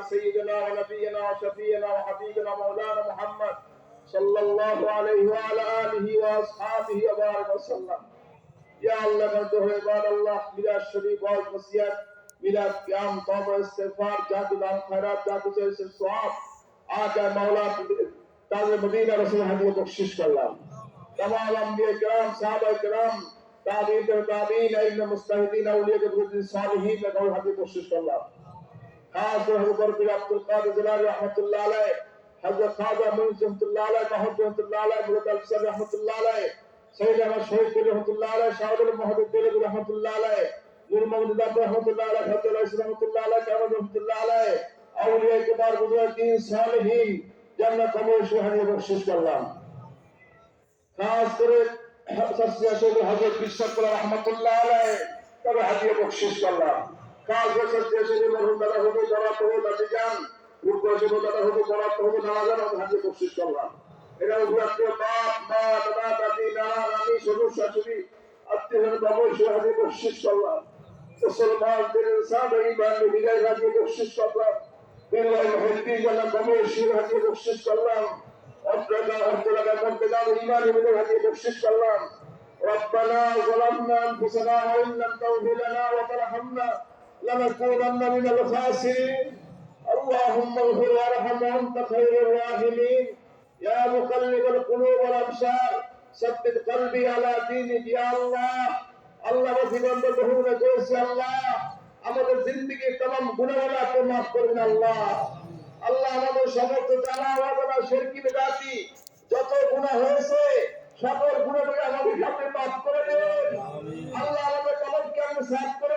سيدنا ونبينا وشفينا وحبيبنا مولانا محمد صلى الله عليه وعلى آله وأصحابه وبارك وسلم. يا الله بنده عباد الله ميلاد شريف والوصيات ميلاد قيام توبة استغفار جاد دان خيرات جاد ثواب آقا مولا تاج مدینہ رسول حدیث بخشش کرلام تمام انبیاء کرام صحابہ کرام تابعین تابعین علم مستحدین اولیاء کے صالحین میں قول حدیث بخشش اللہ খাস রহমকর্মী আব্দুল কাদের জিলানি রহমতুল্লাহ আলাইহি হযরত খাজা মুনির রহমতুল্লাহ আলাইহি মাহমুদ রহমতুল্লাহ আলাইহি, মুরাদ আল সাহেব রহমতুল্লাহ আলাইহি, সৈয়দ আহমদ শহীদ রহমতুল্লাহ আলাইহি শাহদুল মুহাদ্দিদ দিলবি রহমতুল্লাহ করলাম। খাস করে সসিয়া করলাম। খাস করে সবচেয়ে আসলে মরহুম দাদা হুজুর যারা প্রভু দাদি যান রূপ আসলে দাদা হুজুর যারা প্রভু নানা যান আমি হাতিয়ে বকশিস করলাম এটা আত্মীয় বাপ মা দাদা দাদি নানা নানি শ্বশুর শাশুড়ি আত্মীয় বাবু সে হাতিয়ে বকশিস করলাম মুসলমানদের সাথে ইমান বিজয় হাতিয়ে বকশিস করলাম বিল্লাহ মহিদ্দিন জানা কমে শির হাতিয়ে বকশিস করলাম ربنا هب لنا ربنا الايمان من هذه بخشش الله ربنا ظلمنا انفسنا وان لم تغفر لنا وترحمنا لنكونن من الخاسرين اللهم اغفر وارحم وانت خير الراحمين يا مقلب القلوب والابصار ثبت قلبي على دينك يا الله আল্লাহ। জীবন্ত বহুরে করেছি আল্লাহ। আমাদের জিন্দগি তমাম গুণাগুলাকে মাফ করবেন আল্লাহ। আল্লাহ আমাদের সমস্ত জানা অজানা শেরকি বেদাতি যত গুণা হয়েছে সকল গুণাগুলো আমাদের সাথে মাফ করে দেবেন আল্লাহ আমাদের কলমকে আপনি সাফ করে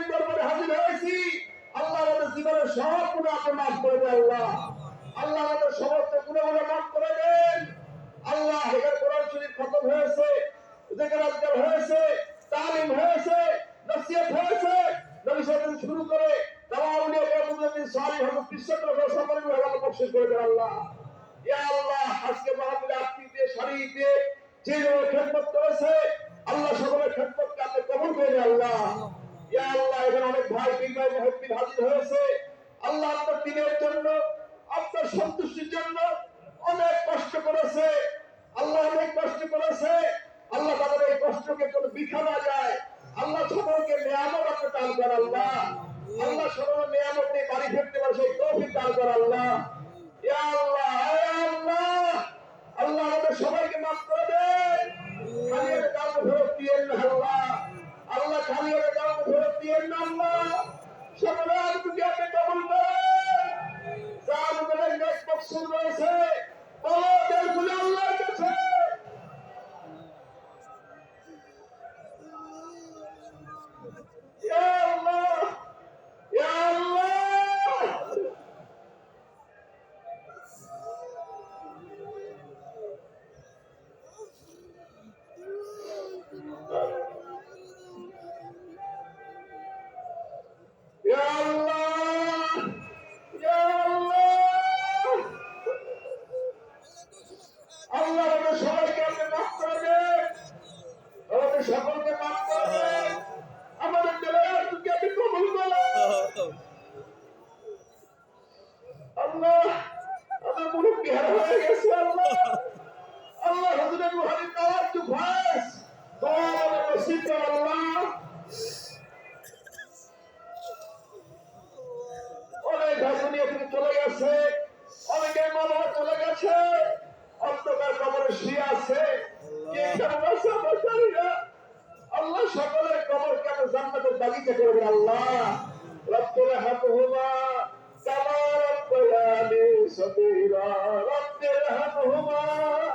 অনেক দরবারে আল্লাহ করেছে আল্লাহ সকলের খেদমতকে আপনি কবুল করে আল্লাহ। আল্লাহ, এখানে জন্য, আপনার জন্য অনেক কষ্ট করেছে। আল্লাহ অনেক কষ্ট করেছে। আল্লাহ কষ্টকে কোনো বিখা না যায়। আল্লাহ সকলকে নিয়ামত আপনি দান ইয়া আল্লাহ আল্লাহ সবাইকে মাফ করে দেন একটা কাজ ফেরত আল্লাহ না আল্লাহ সকলে আর তুমি আপনি কবুল করেন যা আমাদের নেক মকসুদ রয়েছে আমাদের নসিব কর আল্লাহ অনেক থেকে চলে গেছে, অনেকে মামা চলে গেছে, অন্ধকার কবরে শুয়ে আছে। আল্লাহ সকলের কবর কেন জান্নাতের বাগিচা করবেন আল্লাহ। রব্বুল হামহুমা, কামা রব্বায়ানি সগীরা। রব্বুল হামহুমা কামা